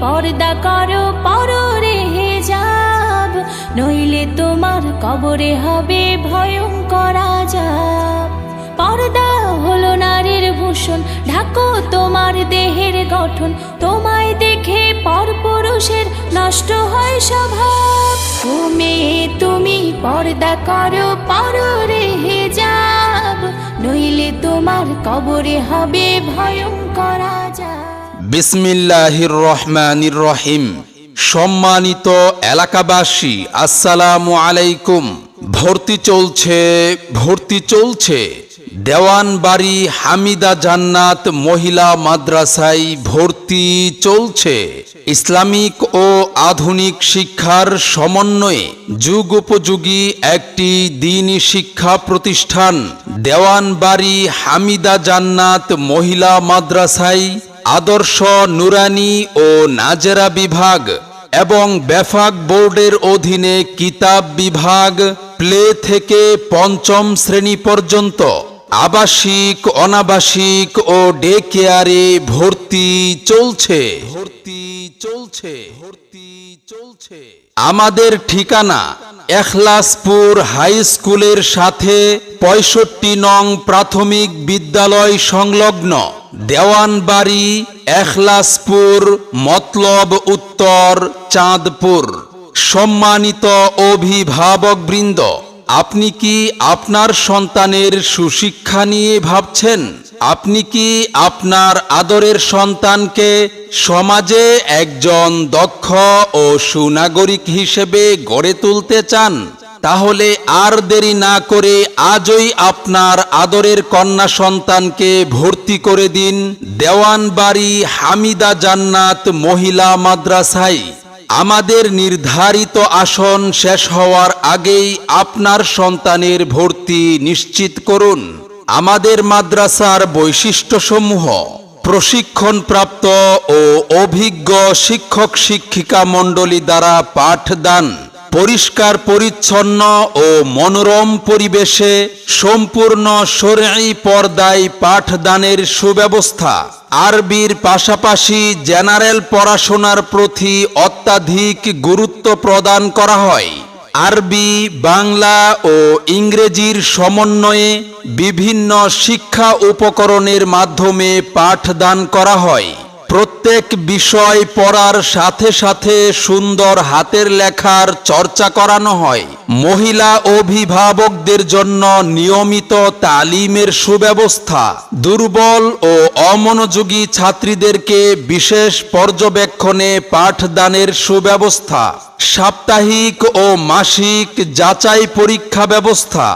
পর্দা করো পররে যাব নইলে তোমার কবরে হবে ভয়ঙ্কর আজাব। পর্দা হলো নারীর ভূষণ, ঢাকো তোমার দেহের গঠন। তোমায় দেখে পরপুরুষের নষ্ট হয় স্বভাব। তুমি তুমি পর্দা করো পররে যাব নইলে তোমার কবরে হবে ভয়ঙ্কর আজাব। বিসমিল্লাহির রহমানির রহিম। সম্মানিত এলাকাবাসী, আসসালামু আলাইকুম। ভর্তি চলছে ভর্তি চলছে দেওয়ানবাড়ি হামিদা জান্নাত মহিলা মাদ্রাসায় ভর্তি চলছে। ইসলামিক ও আধুনিক শিক্ষার সমন্বয়ে যুগ উপযোগী একটি দিনী শিক্ষা প্রতিষ্ঠান দেওয়ানবাড়ি হামিদা জান্নাত মহিলা মাদ্রাসায় আদর্শ নুরানি ও নাজেরা বিভাগ এবং বেফাক বোর্ডের অধীনে কিতাব বিভাগ প্লে থেকে পঞ্চম শ্রেণি পর্যন্ত আবাসিক, অনাবাসিক ও ডে কেয়ারে ভর্তি চলছে। ভর্তি চলছে। ভর্তি চলছে। আমাদের ঠিকানা এখলাসপুর হাই স্কুলের সাথে পঁয়ষট্টি নং প্রাথমিক বিদ্যালয় সংলগ্ন দেওয়ানবাড়ি এখলাসপুর মতলব উত্তর চাঁদপুর। সম্মানিত অভিভাবকবৃন্দ, আপনি কি আপনার সন্তানের সুশিক্ষা নিয়ে ভাবছেন? আপনি কি আপনার আদরের সন্তানকে সমাজে একজন দক্ষ ও সুনাগরিক হিসেবে গড়ে তুলতে চান? তাহলে আর দেরি না করে আজই আপনার আদরের কন্যা সন্তানকে ভর্তি করে দিন দেওয়ানবাড়ি হামিদা জান্নাত মহিলা মাদ্রাসায়। আমাদের নির্ধারিত আসন শেষ হওয়ার আগেই আপনার সন্তানের ভর্তি নিশ্চিত করুন। আমাদের মাদ্রাসার বৈশিষ্ট্যসমূহ, প্রশিক্ষণপ্রাপ্ত ও অভিজ্ঞ শিক্ষক শিক্ষিকা মণ্ডলী দ্বারা পাঠদান, পরিষ্কার পরিচ্ছন্ন ও মনোরম পরিবেশে সম্পূর্ণ সরই পর্দায় পাঠদানের সুব্যবস্থা। আরবির পাশাপাশি জেনারেল পড়াশোনার প্রতি অত্যাধিক গুরুত্ব প্রদান করা হয়। আরবি বাংলা ও ইংরেজির সমন্বয়ে বিভিন্ন শিক্ষা উপকরণের মাধ্যমে পাঠদান করা হয়। প্রত্যেক বিষয় পড়ার সাথে সাথে সুন্দর হাতের লেখার চর্চা করানো হয়। মহিলা অভিভাবকদের জন্য নিয়মিত তালিমের সুব্যবস্থা। দুর্বল ও অমনোযোগী ছাত্রীদেরকে বিশেষ পর্যবেক্ষণে পাঠদানের সুব্যবস্থা। সাপ্তাহিক ও মাসিক যাচাই পরীক্ষা ব্যবস্থা।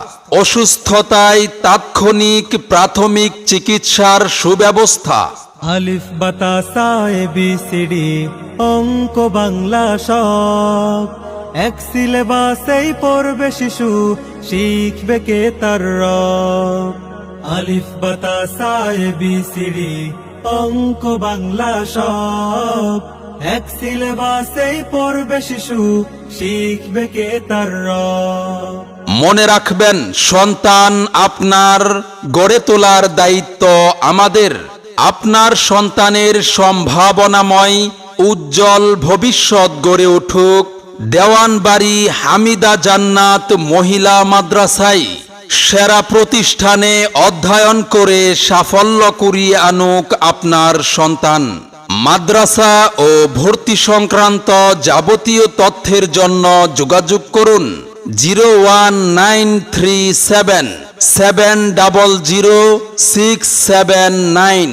অসুস্থতায় তাৎক্ষণিক প্রাথমিক চিকিৎসার সুব্যবস্থা। আলিফ বি ডি অঙ্ক বাংলা সব। এক সিলেবাসেই পড়বে শিশু, শিখবে কে তার রব। আলিফ বি সি ডি অঙ্ক বাংলা সব। এক সিলেবাসেই পড়বে শিশু, শিখবে কে তার মনে রাখবেন, সন্তান আপনার গড়ে তোলার দায়িত্ব আমাদের। আপনার সন্তানের সম্ভাবনাময় উজ্জ্বল ভবিষ্যৎ গড়ে উঠুক। দেওয়ানবাড়ি হামিদা জান্নাত মহিলা মাদ্রাসায় সেরা প্রতিষ্ঠানে অধ্যয়ন করে সাফল্য কুড়িয়ে আনুক আপনার সন্তান। মাদ্রাসা ও ভর্তি সংক্রান্ত যাবতীয় তথ্যের জন্য যোগাযোগ করুন zero one nine three seven seven double zero six seven nine.